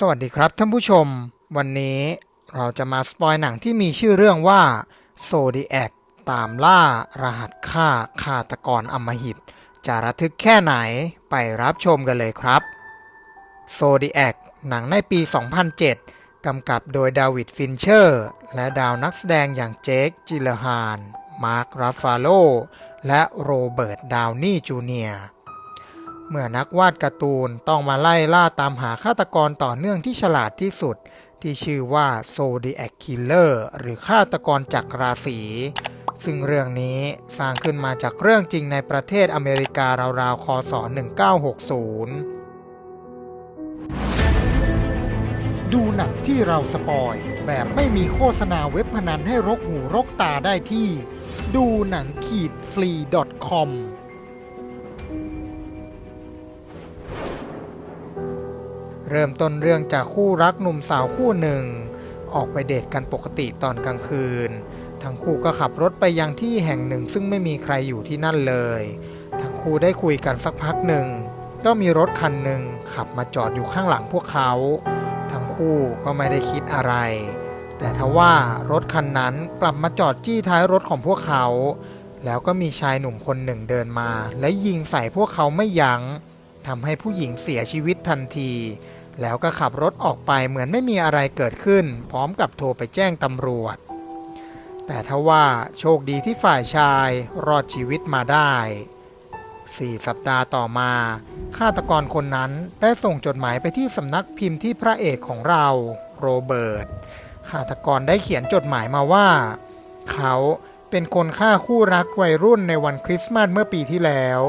สวัสดีครับท่านผู้ชม วันนี้เราจะมาสปอยหนังที่มีชื่อเรื่องว่า Zodiac ตามล่ารหัสฆ่าฆาตกรอำมหิต จะระทึกแค่ไหนไปรับชมกันเลยครับ Zodiac หนังในปี 2007 กำกับโดยดาวิดฟินเชอร์ และดาวนักแสดงอย่างเจคจิลฮาน มาร์คราฟาโล และโรเบิร์ต ดาวนี่จูเนียร์ เมื่อนักวาดการ์ตูนต้องมาไล่ล่าตามหาฆาตกรต่อเนื่องที่ฉลาดที่สุด ที่ชื่อว่า Zodiac Killer หรือฆาตกรจักราศีซึ่งเรื่องนี้สร้างขึ้นมาจากเรื่องจริงในประเทศอเมริการาวๆคศ 1960 ดูหนังที่เราสปอย แบบไม่มีโฆษณาเว็บพนันให้รกหูรกตาได้ที่ ดูหนังขีดฟรี .com เริ่มต้นเรื่องจากคู่รักหนุ่มสาวคู่หนึ่ง ออกไปเดทกันปกติตอนกลางคืน ทั้งคู่ก็ขับรถไปยังที่แห่งหนึ่งซึ่งไม่มีใครอยู่ที่นั่นเลย ทั้งคู่ได้คุยกันสักพักหนึ่ง ก็มีรถคันหนึ่งขับมาจอดอยู่ข้างหลังพวกเขา ทั้งคู่ก็ไม่ได้คิดอะไร แต่ทว่ารถคันนั้นกลับมาจอดจี้ท้ายรถของพวกเขา แล้วก็มีชายหนุ่มคนหนึ่งเดินมา และยิงใส่พวกเขาไม่ยัง้งทำให้ผู้หญิงเสียชีวิตทันที แล้วก็ขับรถออกไปเหมือนไม่มีอะไรเกิดขึ้น พร้อมกับโทรไปแจ้งตำรวจ แต่ทว่าโชคดีที่ฝ่ายชายรอดชีวิตมาได้ 4 สัปดาห์ต่อมาฆาตกรคนนั้นได้ส่งจดหมายไปที่สำนักพิมพ์ที่พระเอกของเราโรเบิร์ตฆาตกรได้เขียนจดหมายมาว่า เขาเป็นคนฆ่าคู่รักวัยรุ่นในวันคริสต์มาสเมื่อปีที่แล้ว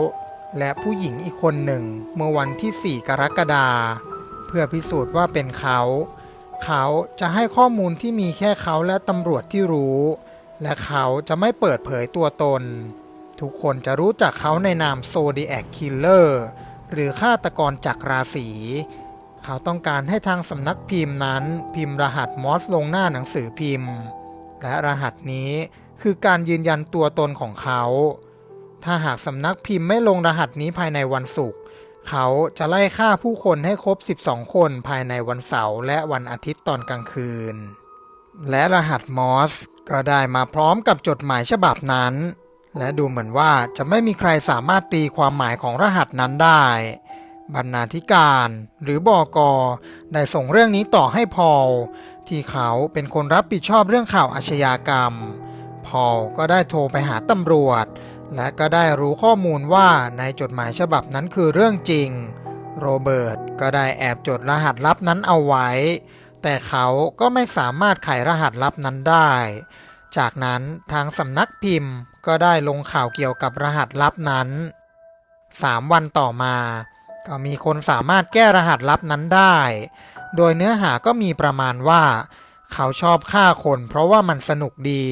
และผู้หญิงอีกคนหนึ่งเมื่อวันที่ 4 กรกฎาคม เพื่อพิสูจน์ว่าเป็นเขา เขาจะให้ข้อมูลที่มีแค่เขาและตำรวจที่รู้ และเขาจะไม่เปิดเผยตัวตน ทุกคนจะรู้จักเขาในนาม Zodiac Killer หรือฆาตกรจักราศีเขาต้องการให้ทางสำนักพิมพ์นั้น พิมพ์รหัสมอสลงหน้าหนังสือพิมพ์ และรหัสนี้คือการยืนยันตัวตนของเขา ถ้าหากสำนักพิมพ์ไม่ลงรหัสนี้ภายในวันศุกร์ เขาจะไล่ฆ่าผู้คนให้ครบ 12 คนภายในวันเสาร์และวันอาทิตย์ตอนกลางคืน และรหัสมอสก็ได้มาพร้อมกับจดหมายฉบับนั้น และดูเหมือนว่าจะไม่มีใครสามารถตีความหมายของรหัสนั้นได้ บรรณาธิการหรือบอกอได้ส่งเรื่องนี้ต่อให้พอลที่เขาเป็นคนรับผิดชอบเรื่องข่าวอาชญากรรม พอลก็ได้โทรไปหาตำรวจ และก็ได้รู้ข้อมูลว่าในจดหมายฉบับนั้นคือเรื่องจริง โรเบิร์ตก็ได้แอบจดรหัสลับนั้นเอาไว้ แต่เขาก็ไม่สามารถไขรหัสลับนั้นได้ จากนั้นทางสำนักพิมพ์ก็ได้ลงข่าวเกี่ยวกับรหัสลับนั้น3วันต่อมา ก็มีคนสามารถแก้รหัสลับนั้นได้ โดยเนื้อหาก็มีประมาณว่า เขาชอบฆ่าคนเพราะว่ามันสนุกดี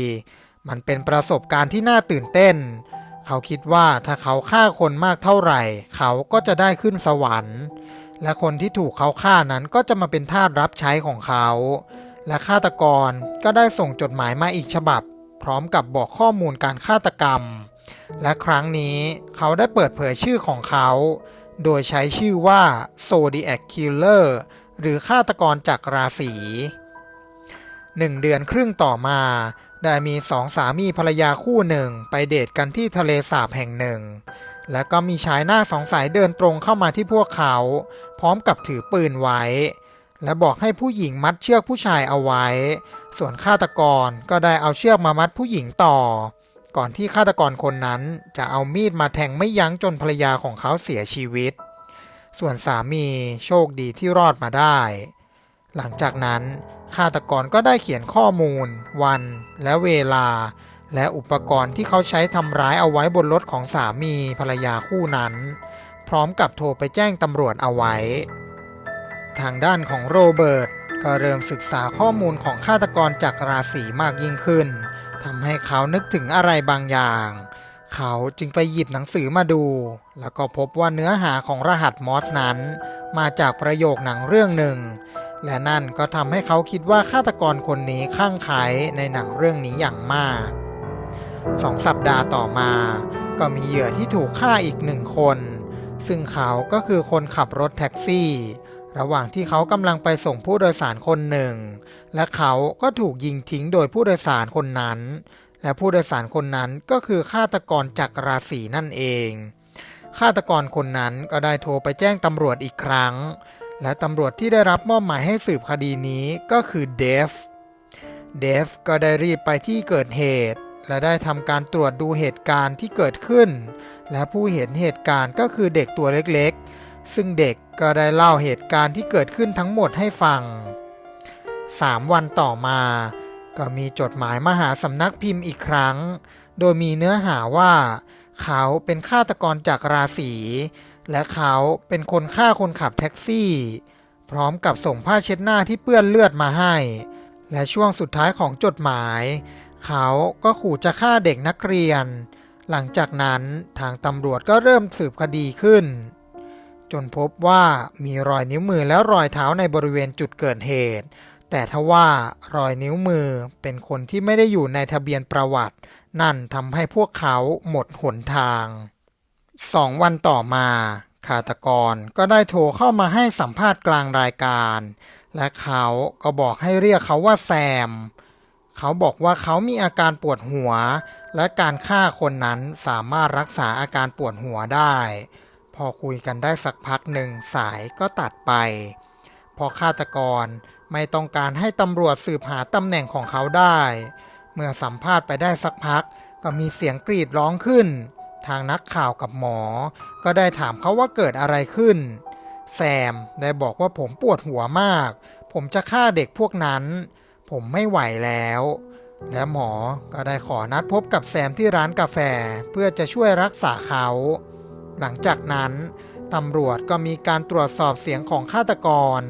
มันเป็นประสบการณ์ที่น่าตื่นเต้น เขาคิดว่าถ้าเขาฆ่าคนมากเท่าไหร่ เขาก็จะได้ขึ้นสวรรค์ และคนที่ถูกเขาฆ่านั้นก็จะมาเป็นทาสรับใช้ของเขา และฆาตกรก็ได้ส่งจดหมายมาอีกฉบับ พร้อมกับบอกข้อมูลการฆาตกรรม และครั้งนี้เขาได้เปิดเผยชื่อของเขา โดยใช้ชื่อว่า Zodiac Killer หรือฆาตกรจากราศีหนึ่งเดือนครึ่งต่อมา ได้มีสองสามีภรรยาคู่หนึ่งไปเดทกันที่ทะเลสาบแห่งหนึ่ง และก็มีชายหน้าสองสายเดินตรงเข้ามาที่พวกเขา พร้อมกับถือปืนไว้ และบอกให้ผู้หญิงมัดเชือกผู้ชายเอาไว้ ส่วนฆาตกรก็ได้เอาเชือกมามัดผู้หญิงต่อ ก่อนที่ฆาตกรคนนั้นจะเอามีดมาแทงไม่ยั้งจนภรรยาของเขาเสียชีวิต ส่วนสามีโชคดีที่รอดมาได้ หลังจากนั้น ฆาตกรก็ได้เขียนข้อมูล วัน และเวลา และอุปกรณ์ที่เขาใช้ทำร้ายเอาไว้บนรถของสามีภรรยาคู่นั้น พร้อมกับโทรไปแจ้งตำรวจเอาไว้ ทางด้านของโรเบิร์ตก็เริ่มศึกษาข้อมูลของฆาตกรจากราศีมากยิ่งขึ้นทำให้เขานึกถึงอะไรบางอย่าง เขาจึงไปหยิบหนังสือมาดู แล้วก็พบว่าเนื้อหาของรหัสมอสนั้น มาจากประโยคหนังเรื่องหนึ่ง และนั่นก็ทำให้เขาคิดว่าฆาตกรคนนี้ข้างไขในหนังเรื่องนี้อย่างมากสองสัปดาห์ต่อมา ก็มีเหยื่อที่ถูกฆ่าอีกหนึ่งคน ซึ่งเขาก็คือคนขับรถแท็กซี่ ระหว่างที่เขากำลังไปส่งผู้โดยสารคนหนึ่ง และเขาก็ถูกยิงทิ้งโดยผู้โดยสารคนนั้น และผู้โดยสารคนนั้นก็คือฆาตกรจากราศีนั่นเองฆาตกรคนนั้นก็ได้โทรไปแจ้งตำรวจอีกครั้ง และตำรวจที่ได้รับมอบหมายให้สืบคดีนี้ก็คือเดฟ เดฟก็ได้รีบไปที่เกิดเหตุ และได้ทำการตรวจดูเหตุการณ์ที่เกิดขึ้น และผู้เห็นเหตุการณ์ก็คือเด็กตัวเล็กๆ ซึ่งเด็กก็ได้เล่าเหตุการณ์ที่เกิดขึ้นทั้งหมดให้ฟัง 3 วันต่อมา ก็มีจดหมายมาหาสำนักพิมพ์อีกครั้ง โดยมีเนื้อหาว่า เขาเป็นฆาตกรจากราศี และเขาเป็นคนฆ่าคนขับแท็กซี่ พร้อมกับส่งผ้าเช็ดหน้าที่เปื้อนเลือดมาให้ และช่วงสุดท้ายของจดหมาย เขาก็ขู่จะฆ่าเด็กนักเรียน หลังจากนั้นทางตำรวจก็เริ่มสืบคดีขึ้น จนพบว่ามีรอยนิ้วมือและรอยเท้าในบริเวณจุดเกิดเหตุ แต่ทว่ารอยนิ้วมือเป็นคนที่ไม่ได้อยู่ในทะเบียนประวัติ นั่นทำให้พวกเขาหมดหนทาง สองวันต่อมาฆาตกรก็ได้โทรเข้ามาให้สัมภาษณ์กลางรายการ และเขาก็บอกให้เรียกเขาว่าแซม เขาบอกว่าเขามีอาการปวดหัว และการฆ่าคนนั้นสามารถรักษาอาการปวดหัวได้ พอคุยกันได้สักพักหนึ่งสายก็ตัดไป พอฆาตกรไม่ต้องการให้ตำรวจสืบหาตำแหน่งของเขาได้ เมื่อสัมภาษณ์ไปได้สักพักก็มีเสียงกรีดร้องขึ้น ทางนักข่าวกับหมอ ก็ได้ถามเขาว่าเกิดอะไรขึ้น แซมได้บอกว่าผมปวดหัวมาก ผมจะฆ่าเด็กพวกนั้น ผมไม่ไหวแล้ว และหมอก็ได้ขอนัดพบกับแซมที่ร้านกาแฟเพื่อจะช่วยรักษาเขา หลังจากนั้นตำรวจก็มีการตรวจสอบเสียงของฆาตกร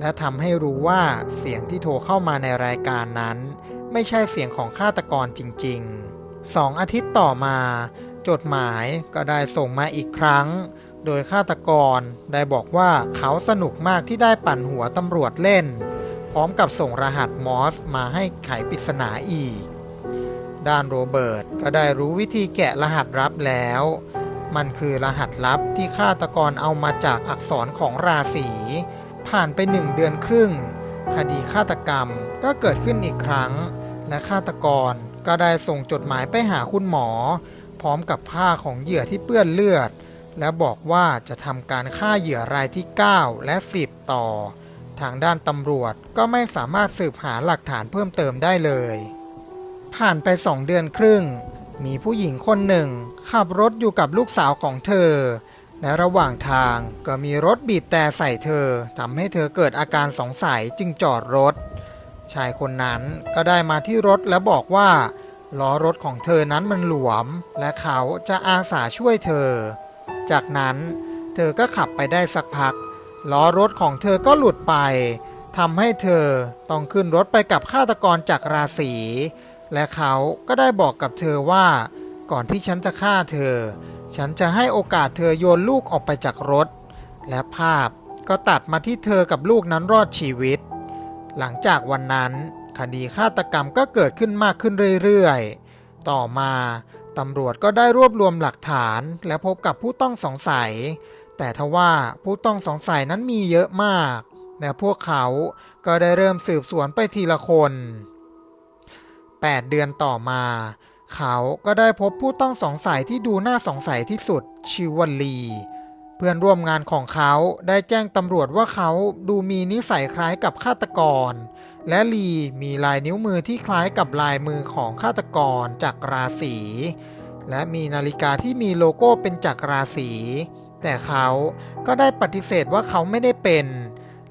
และทำให้รู้ว่าเสียงที่โทรเข้ามาในรายการนั้น ไม่ใช่เสียงของฆาตกรจริง ๆสองอาทิตย์ต่อมา จดหมายก็ได้ส่งมาอีกครั้ง โดยฆาตกรได้บอกว่าเขาสนุกมากที่ได้ปั่นหัวตำรวจเล่น พร้อมกับส่งรหัสมอสมาให้ไขปริศนาอีก ด้านโรเบิร์ตก็ได้รู้วิธีแกะรหัสลับแล้ว มันคือรหัสลับที่ฆาตกรเอามาจากอักษรของราศีผ่านไปหนึ่งเดือนครึ่ง คดีฆาตกรรมก็เกิดขึ้นอีกครั้ง และฆาตกรก็ได้ส่งจดหมายไปหาคุณหมอ ร้อมกับผ้าของเหยื่อที่เปื้อนเลือด และบอกว่าจะทำการฆ่าเหยื่อรายที่ 9 และ 10 ต่อ ทางด้านตำรวจก็ไม่สามารถสืบหาหลักฐานเพิ่มเติมได้เลย ผ่านไปสองเดือนครึ่ง มีผู้หญิงคนหนึ่ง ขับรถอยู่กับลูกสาวของเธอ และระหว่างทางก็มีรถบีบแต่ใส่เธอทำให้เธอเกิดอาการสงสัยจึงจอดรถ ชายคนนั้นก็ได้มาที่รถและบอกว่า ล้อรถของเธอนั้นมันหลวม และเขาจะอาสาช่วยเธอ จากนั้นเธอก็ขับไปได้สักพัก ล้อรถของเธอก็หลุดไปทำให้เธอต้องขึ้นรถไปกับฆาตกรจากราศี และเขาก็ได้บอกกับเธอว่า ก่อนที่ฉันจะฆ่าเธอ ฉันจะให้โอกาสเธอโยนลูกออกไปจากรถ และภาพก็ตัดมาที่เธอกับลูกนั้นรอดชีวิต หลังจากวันนั้น คดีฆาตกรรมก็เกิดขึ้นมากขึ้นเรื่อยๆ ต่อมาตำรวจก็ได้รวบรวมหลักฐานและพบกับผู้ต้องสงสัย แต่ทว่าผู้ต้องสงสัยนั้นมีเยอะมาก และพวกเขาก็ได้เริ่มสืบสวนไปทีละคน 8 เดือนต่อมา เขาก็ได้พบผู้ต้องสงสัยที่ดูน่าสงสัยที่สุดชื่อว่าลี เพื่อนร่วมงานของเขาได้แจ้งตำรวจว่าเขาดูมีนิสัยคล้ายกับฆาตกร และลีมีลายนิ้วมือที่คล้ายกับลายมือของฆาตกรจากราศีและมีนาฬิกาที่มีโลโก้เป็นจากราศีแต่เขาก็ได้ปฏิเสธว่าเขาไม่ได้เป็น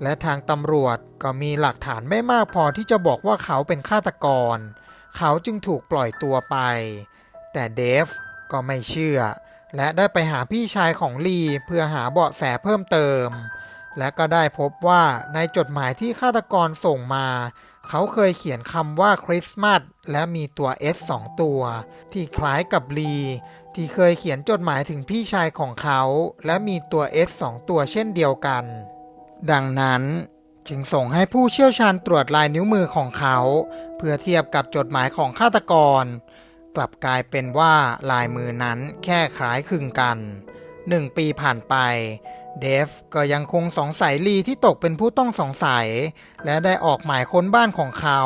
และทางตำรวจก็มีหลักฐานไม่มากพอที่จะบอกว่าเขาเป็นฆาตกร เขาจึงถูกปล่อยตัวไป แต่เดฟก็ไม่เชื่อ และได้ไปหาพี่ชายของลีเพื่อหาเบาะแสเพิ่มเติม และก็ได้พบว่าในจดหมายที่ฆาตกรส่งมา เขาเคยเขียนคำว่าคริสต์มาสและมีตัว S สองตัว ที่คล้ายกับลี ที่เคยเขียนจดหมายถึงพี่ชายของเขา และมีตัว S สองตัวเช่นเดียวกัน ดังนั้นจึงส่งให้ผู้เชี่ยวชาญตรวจลายนิ้วมือของเขา เพื่อเทียบกับจดหมายของฆาตกร กลับกลายเป็นว่าลายมือนั้นแค่คล้ายคลึงกันหนึ่งปีผ่านไป เดฟก็ยังคงสงสัยลีที่ตกเป็นผู้ต้องสงสัย และได้ออกหมายค้นบ้านของเขา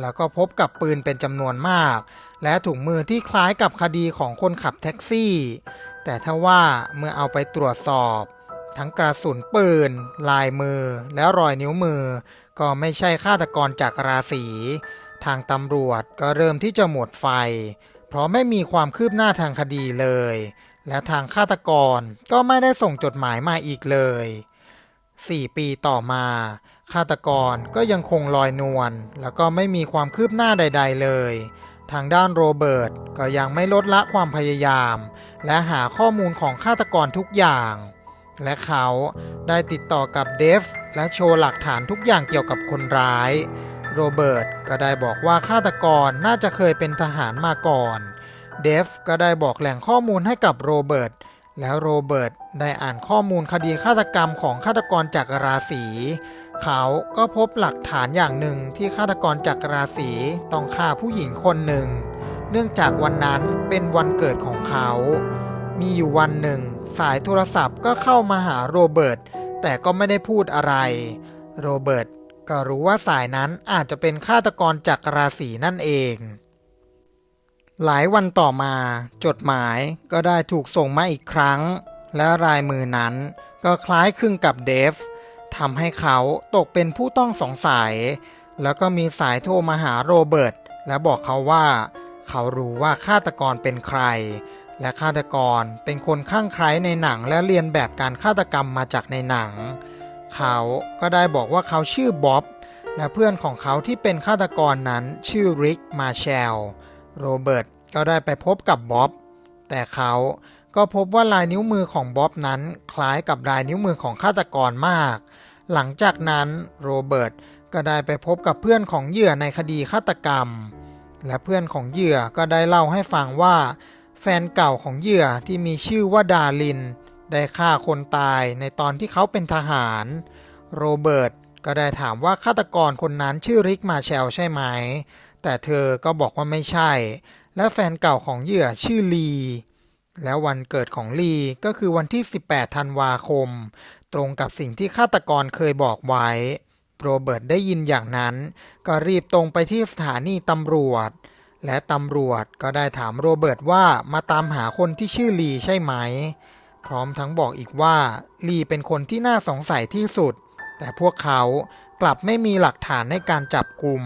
แล้วก็พบกับปืนเป็นจำนวนมาก และถุงมือที่คล้ายกับคดีของคนขับแท็กซี่ แต่ถ้าว่าเมื่อเอาไปตรวจสอบ ทั้งกระสุนปืน ลายมือ และรอยนิ้วมือ ก็ไม่ใช่ฆาตกรจากราศีทางตำรวจก็เริ่มที่จะหมดไฟ เพราะไม่มีความคืบหน้าทางคดีเลย และทางฆาตกรก็ไม่ได้ส่งจดหมายมาอีกเลย 4 ปีต่อมา ฆาตกรก็ยังคงลอยนวลแล้วก็ไม่มีความคืบหน้าใด ๆ เลย ทางด้านโรเบิร์ตก็ยังไม่ลดละความพยายาม และหาข้อมูลของฆาตกรทุกอย่าง และเขาได้ติดต่อกับเดฟและโชว์หลักฐานทุกอย่างเกี่ยวกับคนร้าย โรเบิร์ตก็ได้บอกว่าฆาตกรน่าจะเคยเป็นทหารมาก่อน เดฟก็ได้บอกแหล่งข้อมูลให้กับโรเบิร์ต แล้วโรเบิร์ตได้อ่านข้อมูลคดีฆาตกรรมของฆาตกรจากราศีเขาก็พบหลักฐานอย่างหนึ่งที่ฆาตกรจากราศีต้องฆ่าผู้หญิงคนหนึ่ง เนื่องจากวันนั้นเป็นวันเกิดของเขา มีอยู่วันหนึ่ง สายโทรศัพท์ก็เข้ามาหาโรเบิร์ตแต่ก็ไม่ได้พูดอะไร โรเบิร์ตก็รู้ว่าสายนั้นอาจจะเป็นฆาตกรจากราศีนั่นเอง หลายวันต่อมาจดหมายก็ได้ถูกส่งมาอีกครั้ง และลายมือนั้นก็คล้ายคลึงกับเดฟทำให้เขาตกเป็นผู้ต้องสงสัย แล้วก็มีสายโทรมาหาโรเบิร์ตและบอกเขาว่า เขารู้ว่าฆาตกรเป็นใคร และฆาตกรเป็นคนข้างใครในหนังและเรียนแบบการฆาตกรรมมาจากในหนัง เขาก็ได้บอกว่าเขาชื่อบ๊อบและเพื่อนของเขาที่เป็นฆาตกรนั้นชื่อริกมาแชล โรเบิร์ตก็ได้ไปพบกับบ๊อบ แต่เขาก็พบว่าลายนิ้วมือของบ๊อบนั้นคล้ายกับลายนิ้วมือของฆาตกรมาก หลังจากนั้นโรเบิร์ตก็ได้ไปพบกับเพื่อนของเหยื่อในคดีฆาตกรรม และเพื่อนของเหยื่อก็ได้เล่าให้ฟังว่า แฟนเก่าของเหยื่อที่มีชื่อว่าดาริน ได้ฆ่าคนตายในตอนที่เขาเป็นทหาร โรเบิร์ตก็ได้ถามว่าฆาตกรคนนั้นชื่อริกมาแชลใช่ไหม แต่เธอก็บอกว่าไม่ใช่ และแฟนเก่าของเหยื่อชื่อลี แล้ววันเกิดของลีก็คือวันที่ 18 ธันวาคม ตรงกับสิ่งที่ฆาตกรเคยบอกไว้โรเบิร์ตได้ยินอย่างนั้น ก็รีบตรงไปที่สถานีตำรวจ และตำรวจก็ได้ถามโรเบิร์ตว่ามาตามหาคนที่ชื่อลีใช่ไหม พร้อมทั้งบอกอีกว่าลีเป็นคนที่น่าสงสัยที่สุด แต่พวกเขากลับไม่มีหลักฐานในการจับกลุ่ม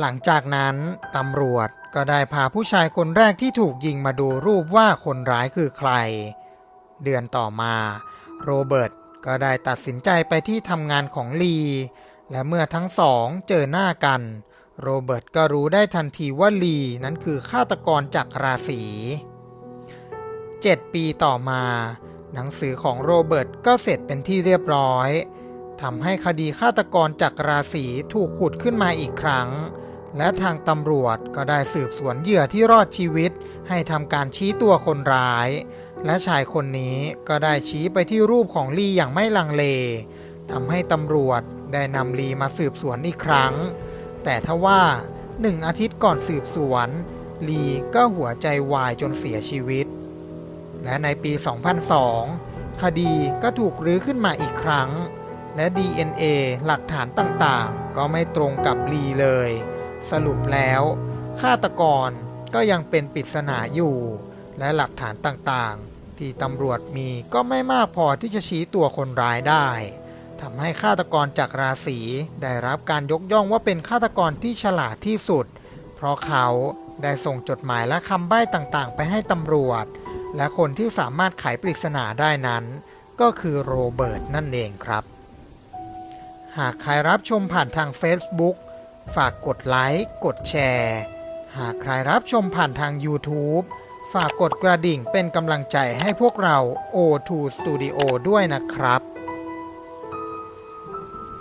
หลังจากนั้นตำรวจก็ได้พาผู้ชายคนแรกที่ถูกยิงมาดูรูปว่าคนร้ายคือใคร เดือนต่อมาโรเบิร์ตก็ได้ตัดสินใจไปที่ทำงานของลี และเมื่อทั้งสองเจอหน้ากัน โรเบิร์ตก็รู้ได้ทันทีว่าลีนั้นคือฆาตกรจากราศี7ปีต่อมา หนังสือของโรเบิร์ตก็เสร็จเป็นที่เรียบร้อยทำให้คดีฆาตกรจากราศีถูกขุดขึ้นมาอีกครั้ง และทางตำรวจก็ได้สืบสวนเหยื่อที่รอดชีวิต ให้ทำการชี้ตัวคนร้าย และชายคนนี้ก็ได้ชี้ไปที่รูปของลีอย่างไม่ลังเลทำให้ตำรวจได้นำลีมาสืบสวนอีกครั้ง แต่ทว่าหนึ่งอาทิตย์ก่อนสืบสวน ลีก็หัวใจวายจนเสียชีวิต และในปี 2002 คดีก็ถูกรื้อขึ้นมาอีกครั้ง และ DNA หลักฐานต่างๆ ก็ไม่ตรงกับลีเลย สรุปแล้วฆาตกรก็ยังเป็นปริศนาอยู่ และหลักฐานต่างๆ ที่ตำรวจมีก็ไม่มากพอที่จะชี้ตัวคนร้ายได้ทำให้ฆาตกรจากราศีได้รับการยกย่องว่าเป็นฆาตกรที่ฉลาดที่สุด เพราะเขาได้ส่งจดหมายและคำใบ้ต่างๆ ไปให้ตำรวจ และคนที่สามารถไขปริศนาได้นั้น ก็คือโรเบิร์ตนั่นเองครับ หากใครรับชมผ่านทาง Facebook ฝากกดไลค์กดแชร์ หากใครรับชมผ่านทาง YouTube ฝากกดกระดิ่งเป็นกำลังใจให้พวกเรา O2 Studio ด้วยนะครับ